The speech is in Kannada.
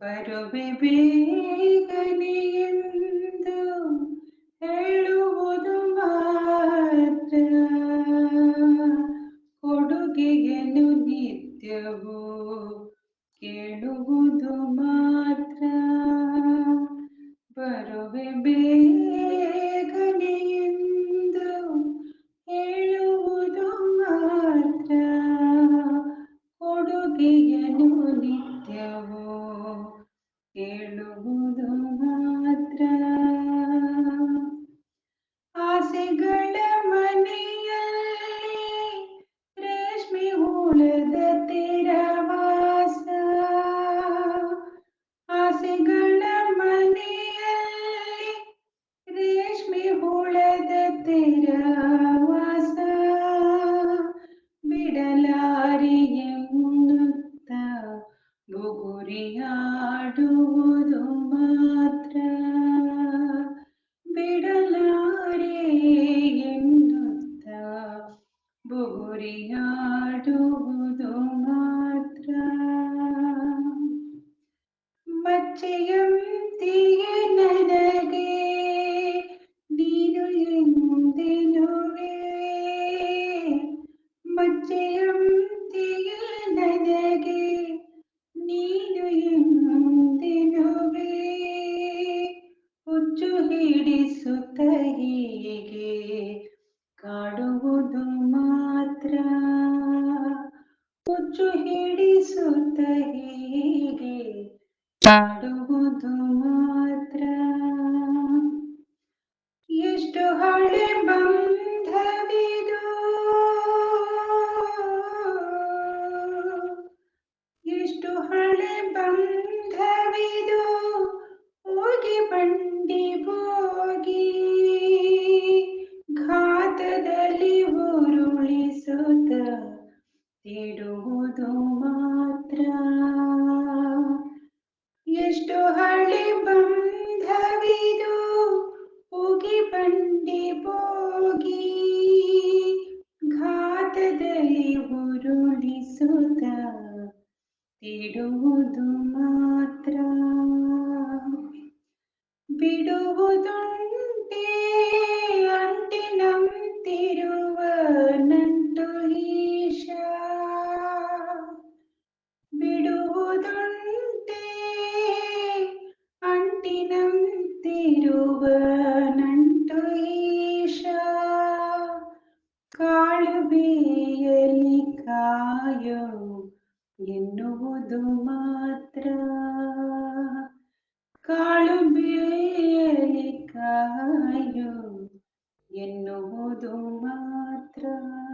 ಬರುವೆ ಬೇಗನೆ ಎಂದು ಹೇಳುವುದು ಮಾತ್ರ. ಕೊಡುಗೆಯನ್ನು ನಿತ್ಯವೂ ಕೇಳುವುದು ಮಾತ್ರ. ಬುಗುರಿಯಾಡುವುದು ಮಾತ್ರ ಬಿಡಲಾರೆ ಎನ್ನುತ್ತ ಬುಗುರಿಯಾಡುವುದು ಎಂದೆನುವೆ ಹುಚ್ಚು ಹಿಡಿಸುತ್ತ ಹೀಗೆ ಕಾಡುವುದು ಮಾತ್ರ. ಹುಚ್ಚು ಹಿಡಿಸುತ್ತ ಹೀಗೆ ಕಾಡುವುದು ಮಾತ್ರ. ಎಷ್ಟು ಹಳೆ ಬಂಧವಿದು, ಎಷ್ಟು ಹಳೆ ಬಂಧವಿದು. ಬಂಡಿ ಹೋಗಿ ಘಾತದಲ್ಲಿ ಉರುಳಿಸುತ್ತ ತಿಡುವುದು ಮಾತ್ರ. ಎಷ್ಟು ಹಳೆ ಬಂಧವಿದು ಹೋಗಿ ಬಂಡಿ ಹೋಗಿ ಘಾತದಲ್ಲಿ ಉರುಳಿಸುತ್ತ ತಿಡುವುದು ಮಾತ್ರ. ಬಿಡುವುದುಂಟೆ ಅಂಟಿನಂತಿರುವ ನಂಟು ಈಶ ಬಿಡುವುದುಂಟೆ ಅಂಟಿನಂತಿರುವ ನಂಟು ಈಶ ಕಾಳು ಬೇಯಲಿ ಕಾಯೋ ಎನ್ನುವುದು ಮಾತ್ರ Y en no puedo matar.